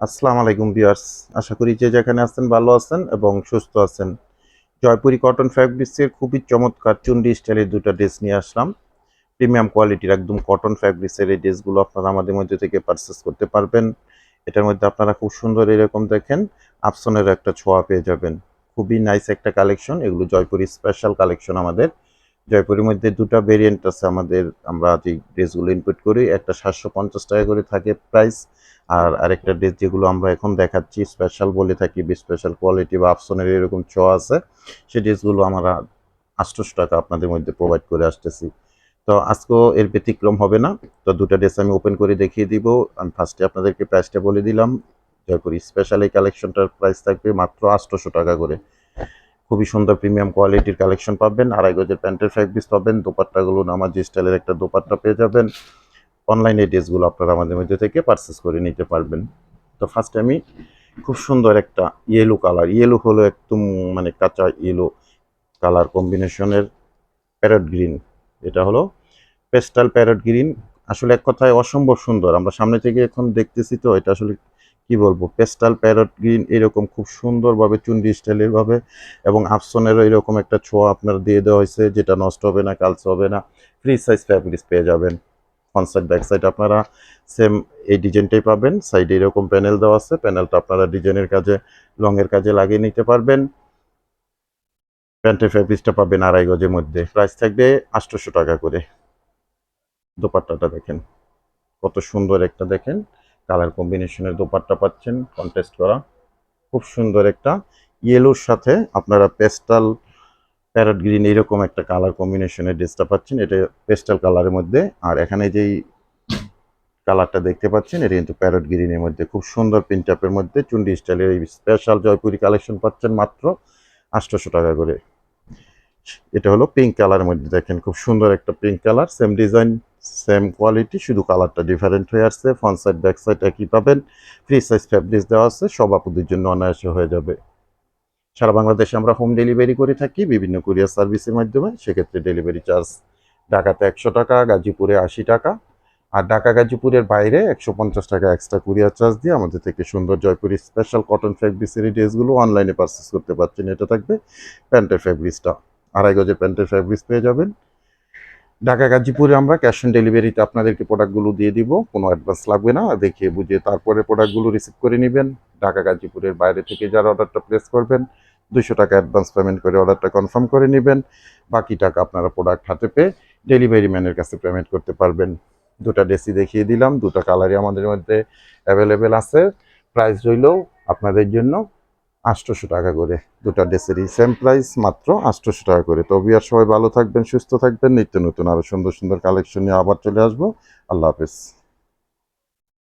আসসালামু আলাইকুম ভিউয়ার্স। আশা করি যে যেখানে আছেন ভালো আছেন এবং সুস্থ আছেন। জয়পুরি কটন ফ্যাব্রিক্সের খুবই চমৎকার চুন্ডি স্টাইলের দুটো ড্রেস নিয়ে আসলাম। প্রিমিয়াম কোয়ালিটির একদম কটন ফ্যাব্রিক্সের এই ড্রেসগুলো আপনারা আমাদের মধ্যে থেকে পারচেস করতে পারবেন। এটার মধ্যে আপনারা খুব সুন্দর এরকম দেখেন আপসনের একটা ছোঁয়া পেয়ে যাবেন। খুবই নাইস একটা কালেকশন এগুলো জয়পুরি স্পেশাল কালেকশন আমাদের। জয়পুরের মধ্যে দুটো ভেরিয়েন্ট আছে আমাদের, আমরা যে ড্রেসগুলো ইনপুট করি, একটা সাতশো পঞ্চাশ টাকা করে থাকে প্রাইস আর আরেকটা ড্রেস যেগুলো আমরা এখন দেখাচ্ছি স্পেশাল বলে থাকি স্পেশাল কোয়ালিটি বা আপসনের এরকম চ আছে, সেই ড্রেসগুলো আমরা আটশোশো টাকা আপনাদের মধ্যে প্রোভাইড করে আসতেছি। তো আজকেও এর ব্যতিক্রম হবে না, তো দুটো ড্রেস আমি ওপেন করে দেখিয়ে দিব। আমি ফার্স্টে আপনাদেরকে প্রাইসটা বলে দিলাম, জয়পুরি স্পেশাল এই কালেকশনটার প্রাইস থাকবে মাত্র আটশোশো টাকা করে। খুবই সুন্দর প্রিমিয়াম কোয়ালিটির কালেকশন পাবেন। আড়াই গজের প্যান্টের ফ্যাব্রিক্স পাবেন। দোপাট্টাগুলো নামাজি স্টাইলের একটা দোপাট্টা পেয়ে যাবেন। অনলাইনে ড্রেসগুলো আপনারা আমাদের মধ্যে থেকে পারচেস করে নিতে পারবেন। তো ফার্স্টে আমি খুব সুন্দর একটা ইয়েলো কালার ইয়েলো হলো একদম মানে কাঁচা ইয়েলো কালার কম্বিনেশনের প্যারট গ্রিন এটা হলো পেস্টাল প্যারট গ্রিন আসলে এক কথায় অসম্ভব সুন্দর। আমরা সামনে থেকে এখন দেখতেছি তো, এটা আসলে কি বলব, পেস্টাল প্যারট গ্রিন এরকম খুব সুন্দরভাবে চুন্ডি স্টাইলের ভাবে এবং আফসনেরও এরকম একটা ছোঁয়া আপনার দিয়ে দেওয়া হয়েছে, যেটা নষ্ট হবে না, কালচে হবে না। ফ্রি সাইজ ফ্যাব্রিক্স পেয়ে যাবেন। ফ্রন্ট ব্যাক সাইড আপনারা সেম এই ডিজাইনটাই পাবেন। সাইডে এরকম প্যানেল দেওয়া আছে। প্যানেলটা আপনারা ডিজাইনের কাজে লংয়ের কাজে লাগিয়ে নিতে পারবেন। প্যান্টের ফ্যাব্রিক্সটা পাবেন আড়াই গজের মধ্যে। প্রাইস থাকবে আটশোশো টাকা করে। দোপাট্টাটা দেখেন। কত সুন্দর একটা দেখেন। কালার কম্বিনেশনের দোপাট্টা পাচ্ছেন কন্টেস্ট করা। খুব সুন্দর একটা ইয়েলোর সাথে আপনারা পেস্টাল প্যারট গ্রিন এরকম একটা কালার কম্বিনেশনের ড্রেসটা পাচ্ছেন। এটা পেস্টাল কালারের মধ্যে। আর এখানে যেই কালারটা দেখতে পাচ্ছেন, এটা কিন্তু প্যারট গ্রিনের মধ্যে। খুব সুন্দর প্রিন্টাপের মধ্যে। চুন্ডি স্টাইলের এই স্পেশাল জয়পুরি কালেকশন পাচ্ছেন মাত্র আটশোশো টাকা করে। এটা হলো পিঙ্ক কালারের মধ্যে। দেখেন, খুব সুন্দর একটা pink colour same design same quality শুধু কালারটা ডিফারেন্ট হয়ে আসছে ফ্রন্ট সাইড ব্যাক সাইড একই পাবেন। ফ্রি সাইজ ফ্যাব্রিক্স দেওয়া আছে, সব আপুদের জন্য অনায়াসে হয়ে যাবে। সারা বাংলাদেশে আমরা হোম ডেলিভারি করে থাকি, বিভিন্ন কুরিয়ার সার্ভিসের মাধ্যমে, সেক্ষেত্রে ডেলিভারি চার্জ ঢাকাতে একশো টাকা, গাজীপুরে আশি টাকা। আর ঢাকা, গাজীপুরের বাইরে একশো পঞ্চাশ টাকা এক্সট্রা কুরিয়ার চার্জ দিয়ে আমাদের থেকে সুন্দর জয়পুরি স্পেশাল কটন ফ্যাব্রিক্সের এই ড্রেসগুলো অনলাইনে পারচেস করতে পারছেন, এটা থাকবে প্যান্টের ফ্যাব্রিক্সটা আড়াই গজের প্যান্টের ফ্যাব্রিক্স পেয়ে যাবেন। ঢাকা, গাজীপুরে আমরা ক্যাশ অন ডেলিভারিতে আপনাদেরকে প্রোডাক্টগুলো দিয়ে দিব। কোনো অ্যাডভান্স লাগবে না। দেখিয়ে বুঝিয়ে তারপরে প্রোডাক্টগুলো রিসিভ করে নেবেন। ঢাকা, গাজীপুরের বাইরে থেকে যারা অর্ডারটা প্লেস করবেন দুশো টাকা অ্যাডভান্স পেমেন্ট করে অর্ডারটা কনফার্ম করে নেবেন। বাকি টাকা আপনারা প্রোডাক্ট হাতে পেয়ে ডেলিভারি ম্যানের কাছে পেমেন্ট করতে পারবেন। দুটা ডেসি দেখিয়ে দিলাম। দুটো কালারই আমাদের মধ্যে অ্যাভেলেবেল আছে। প্রাইস রইলেও আপনাদের জন্য। আটশোশো টাকা করে দুটা ড্রেসেরই সেম প্রাইস মাত্র আটশোশো টাকা করে। তো বিয়ার সবাই ভালো থাকবেন, সুস্থ থাকবেন, নিত্য নতুন আরও সুন্দর সুন্দর কালেকশন নিয়ে আবার চলে আসব। আল্লাহ হাফেজ।